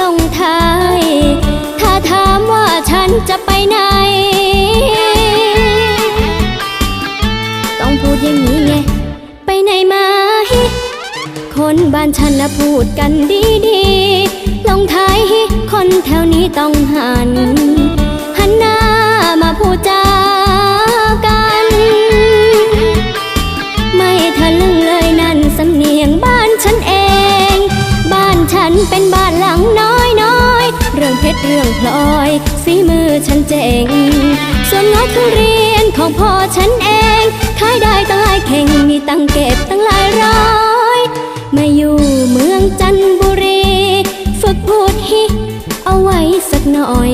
ลงท้าย ถ้าถามว่าฉันจะไปไหน ต้องพูดอย่างนี้ไง ไปไหนมาฮิคนบ้านฉันนะพูดกันดีดีๆลงท้ายฮิคนแถวนี้ต้องหัน พลอยสีมือฉันเจ๋ง ส่วนงอทุเรียนของพ่อฉันเองขายได้ตั้งหลายเข่งมีตังเก็บตั้งหลายร้อยมาอยู่เมืองจันทบุรี ฝึกพูดฮิเอาไว้สักหน่อย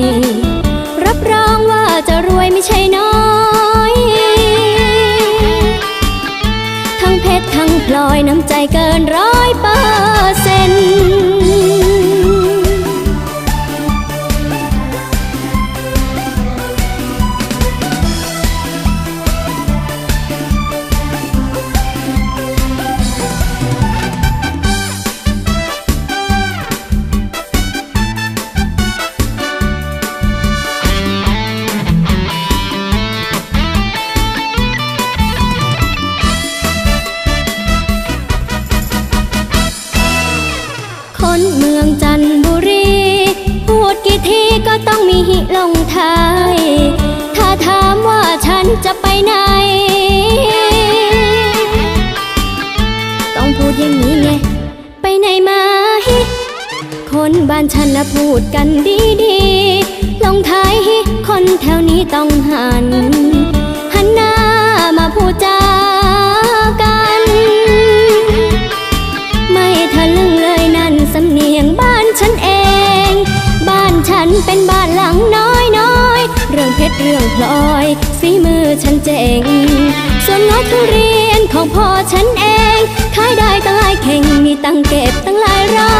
ลงท้าย ถ้าถามว่าฉันจะไปไหน ต้องพูดอย่างนี้ไง ไปไหนมาฮิคนบ้านฉันนะพูดกันดีดีๆลงท้ายฮิคนแถวนี้ต้องหัน หันหน้ามาพูดจากัน ไม่ทะลึงเลยนั่นสำเนียงบ้า นฉันเป็นบ้านหลังน้อยน้อยเรื่องเพชรเรื่องพลอยฝีมือฉันเจ๋ง ส่วนงอทุเรียนของพ่อฉันเองขายได้ตั้งหลายเข่งมีตังเก็บตั้งหลายร้อ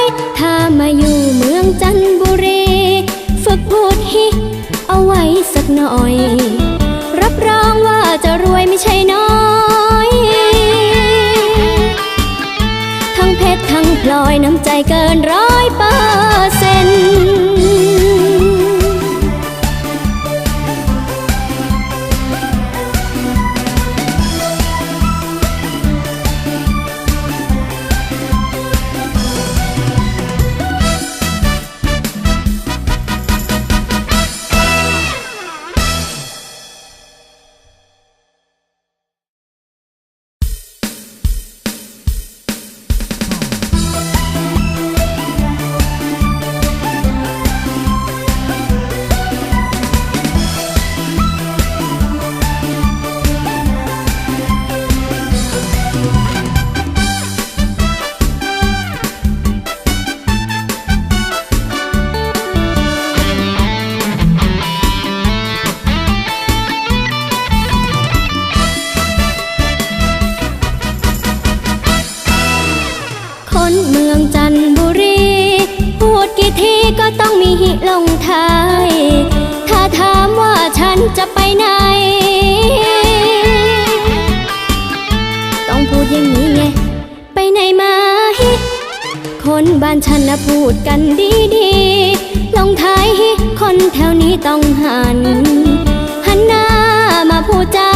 ย ถ้ามาอยู่เมืองจันทบุรี ฝึกพูดฮิเอาไว้สักหน่อย รับรองว่าจะรวยไม่ใช่น้อยทั้งเพชรทั้งพลอยน้ำใจเกินร้อยเปอร์เซ็นต์ กี่ทีก็ต้องมีหิลงท้าย ถ้าถามว่าฉันจะไปไหน ต้องพูดอย่างนี้ไง ไปไหนมาฮิคนบ้านฉันนะพูดกันดีดีๆลงท้ายฮิคนแถวนี้ต้องหัน หันหน้ามาพูดจา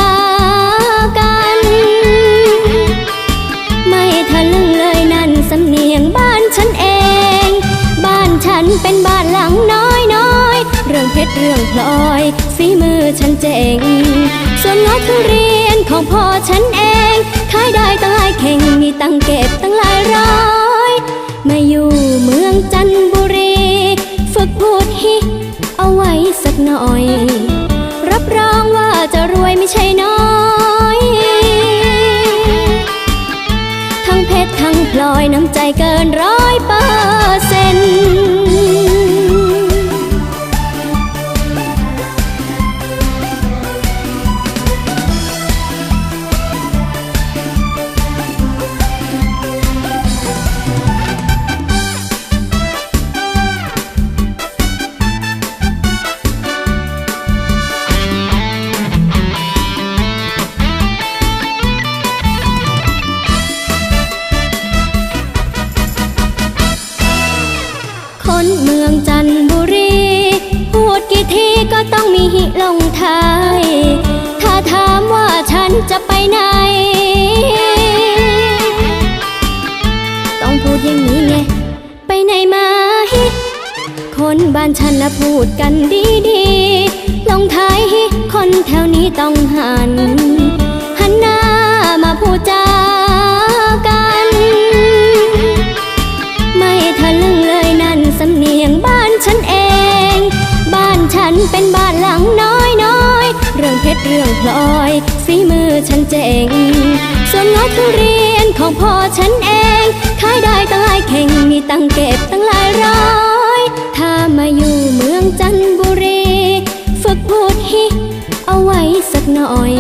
ฉันเป็นบ้านหลังน้อยน้อยเรื่องเพชรเรื่องพลอยฝีมือฉันเจ๋ง ส่วนงอทุเรียนของพ่อฉันเอง ขายได้ตั้งหลายเข่งมีตังเก็บตั้งหลายร้อยมาอยู่เมืองจันทบุรี ฝึกพูดฮิเอาไว้สักหน่อย รับรองว่าจะรวยไม่ใช่น้อยทั้งเพชรทั้งพลอยน้ำใจเกินร้อยเปอร์เซ็นต์านฉันนะพูดกันดีดีๆลงท้ายคนแถวนี้ต้องหัน หันหน้ามาพูดจากัน ไม่ทะลึ่งเลยนั่นสำเนียงบ้านฉันเอง บ้านฉันเป็นบ้านหลังน้อยน้อยเรื่องเพชรเรื่องพลอยฝีมือฉันเจ๋ง ส่วนงอทุเรียนของพ่อฉันเอง ขายได้ตั้งหลายเข่งมีตังเก็บตั้งหลายร้อย สักหน่อย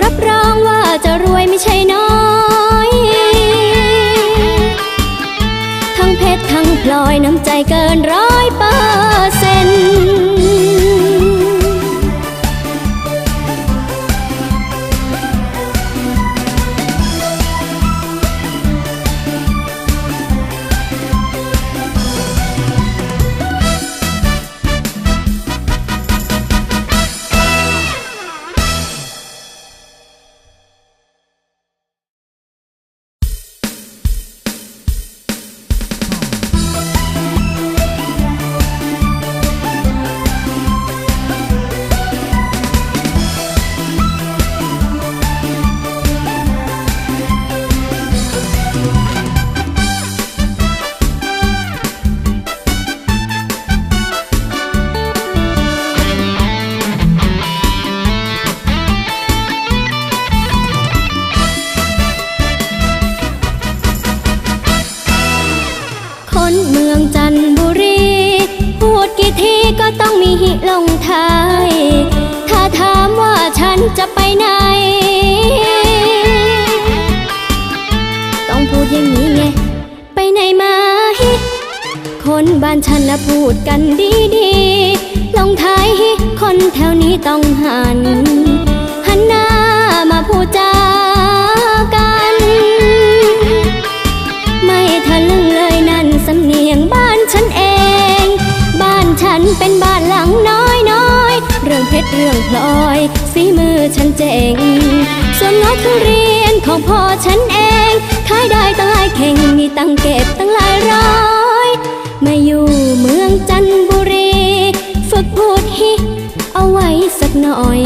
รับรองว่าจะรวยไม่ใช่น้อย ทั้งเพชรทั้งพลอยน้ำใจเกินร้อยเปอร์เซ็นต์ ลงท้าย ถ้าถามว่าฉันจะไปไหน ต้องพูดอย่างนี้ไง ไปไหนมาฮิคนบ้านฉันนะพูดกันดีดีๆลงท้ายฮิคนแถวนี้ต้องหัน หันหน้ามาพูดจากัน ไม่ทะลึ่งเลยนั่นสำเนียงบ้า นฉันเป็นบ้านหลังน้อยน้อยเรื่องเพชรเรื่องพลอยฝีมือฉันเจ๋ง ส่วนงอทุเรียนของพ่อฉันเองขายได้ตั้งหลายเข่งมีตังเก็บตั้งหลายร้อยมาอยู่เมืองจันทบุรี ฝึกพูดฮิเอาไว้สักหน่อย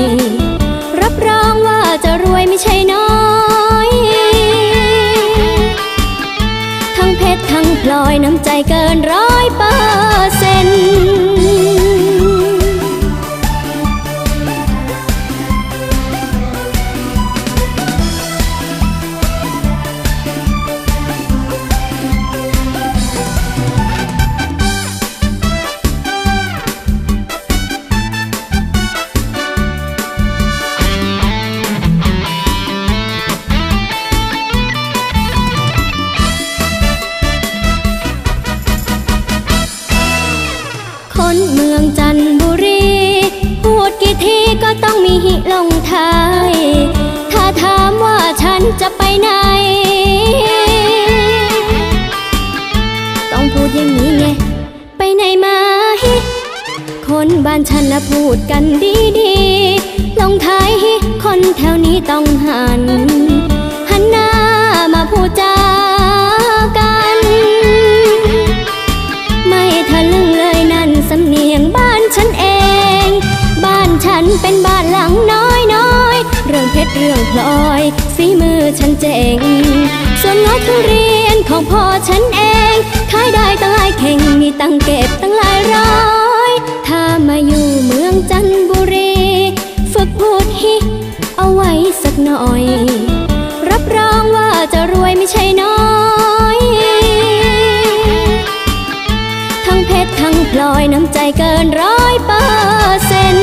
รับรองว่าจะรวยไม่ใช่น้อยทั้งเพชรทั้งพลอยน้ำใจเกินร้อย ไหน ต้องพูดอย่างนี้ไง ไปไหนมาฮิ คนบ้านฉันนะพูดกันดีดีๆลงท้ายฮิ คนแถวนี้ต้องหัน หันหน้ามาพูดจา เรื่องพลอยฝีมือฉันเจ๋ง ส่วนงอทุเรียนของพ่อฉันเอง ขายได้ตั้งหลายเข่งมีตังเก็บตั้งหลายร้อย ถ้ามาอยู่เมืองจันทบุรี ฝึกพูดฮิ เอาไว้สักหน่อย รับรองว่าจะรวยไม่ใช่น้อยทั้งเพชรทั้งพลอยน้ำใจเกินร้อยเปอร์เซ็น